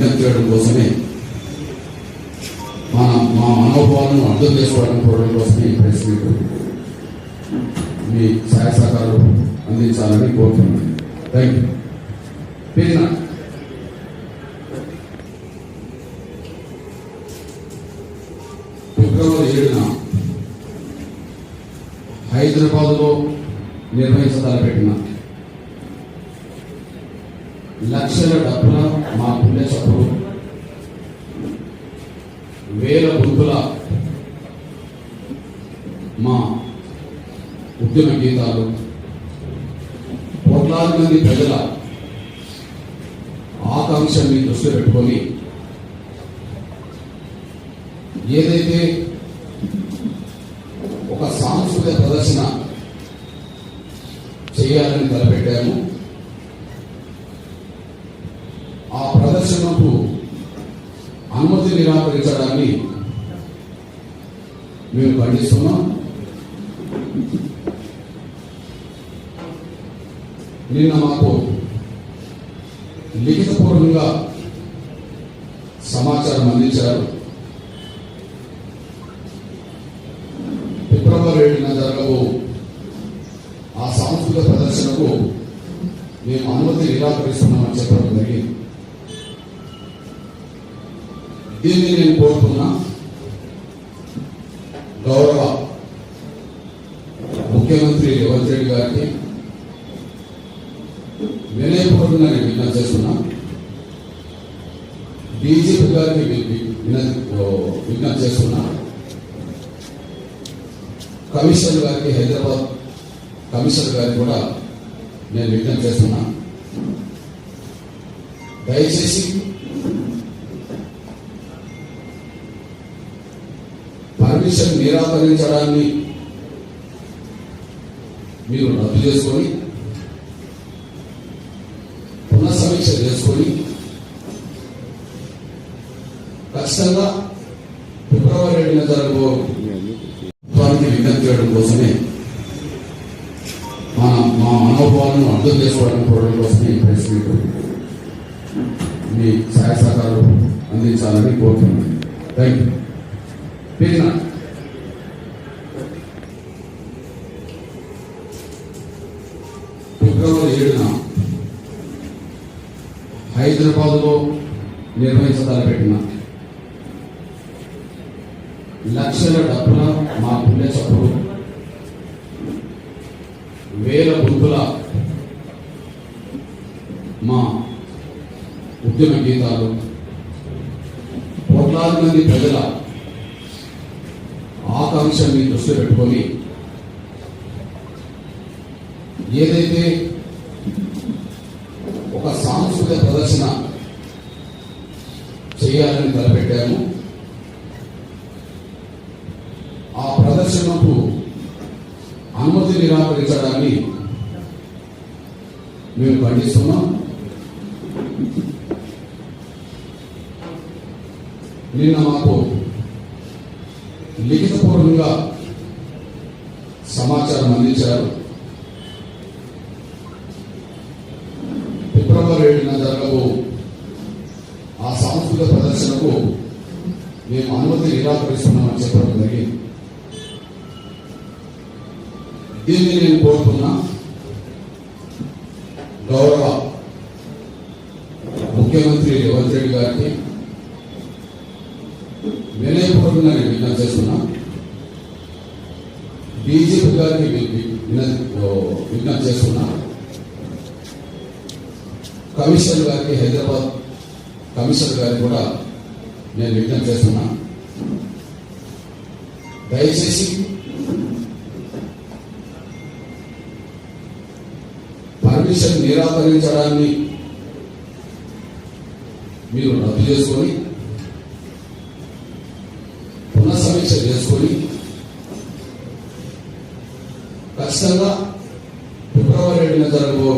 విజ్ఞప్తి చేయడం కోసమే మన మా మనోభావాలను అర్థం చేసుకోవడం కోరడం కోసమే ఈ ప్రెస్ మీట్ మీ సహాయ సహకారాలు అందించాలని కోరుతున్నాను. థ్యాంక్ యూ పేరున ఫిబ్రవరి ఏడున హైదరాబాద్లో నిర్వహించదలపెట్టిన లక్షల డబ్బుల మా పుణ్య చప్పుడు వేల గుంపుల మా ఉద్యమ గీతాలు. కోట్లాది మంది ప్రజల ఆకాంక్షల్ని దృష్టిలో పెట్టుకొని ఏదైతే ఒక సాంస్కృతిక ప్రదర్శన చేయాలని తలపెట్టాము ఆ ప్రదర్శనకు అనుమతి నిరాకరించడాన్ని మేము ఖండిస్తున్నాం. నిన్న మాకు లిఖితపూర్వకంగా సమాచారం అందించారు. ఫిబ్రవరి ఏడున జరగవు ఆ సాంస్కృతిక ప్రదర్శనకు మేము అనుమతి నిరాకరిస్తున్నామని చెప్పడం దీన్ని నేను కోరుతున్నా గౌరవ ముఖ్యమంత్రి రేవంత్ రెడ్డి గారికి వినయపూర్వకంగా నేను విజ్ఞప్తి చేస్తున్నా. డీజీపీ గారికి వి- విజ్ఞప్తి చేస్తున్నా. కమిషనర్ గారికి హైదరాబాద్ కమిషనర్ గారికి కూడా నేను విజ్ఞప్తి చేస్తున్నా. దయచేసి పర్మిషన్ నిరాకరించడాన్ని మీరు రద్దు చేసుకొని పునఃసమీక్ష చేసుకొని ఖచ్చితంగా ఫిబ్రవరి ఏడున జరగబో విజ్ఞప్తి చేయడం కోసమే మన మా మనోభావాలను అర్థం చేసుకోవడం కోరడం కోసమే ఈ ప్రెస్ మీట్ మీ సహాయ సహకారాలు అందించాలని కోరుతున్నాను. థ్యాంక్ యూ హైదరాబాద్లో నిర్వహించదలపెట్టిన లక్షల డబ్బుల మా పుణ్య చప్పుడు వేల బుద్ధుల మా ఉద్యమ గీతాలు కోట్లాది మంది ప్రజల ఆకాంక్షల్ని దృష్టిలో పెట్టుకొని ఏదైతే సాంస్కృతిక ప్రదర్శన చేయాలని తలపెట్టాము. ఆ ప్రదర్శనకు అనుమతి నిరాకరించడాన్ని మేము ఖండిస్తున్నాం. నిన్న మాకు లిఖితపూర్వకంగా సమాచారం అందించారు ఫిబ్రవరి ఏడున జరగబో ఆ సాంస్కృతిక వరకు మేము అనుమతి నిరాకరిస్తున్నామని చెప్పడం జరిగింది. దీన్ని నేను కోరుతున్నా గౌరవ ముఖ్యమంత్రి రేవంత్ రెడ్డి గారికి వినయపూర్వకంగా నేను విజ్ఞప్తి చేస్తున్నా. బీజేపీ గారికి వి- విజ్ఞప్తి చేస్తున్నా. కమిషనర్ గారికి హైదరాబాద్ కమిషనర్ గారికి కూడా నేను విజ్ఞప్తి చేస్తున్నా. దయచేసి పర్మిషన్ నిరాకరించడాన్ని మీరు రద్దు చేసుకొని పునఃసమీక్ష చేసుకొని ఖచ్చితంగా ఫిబ్రవరి ఏడున జరగబో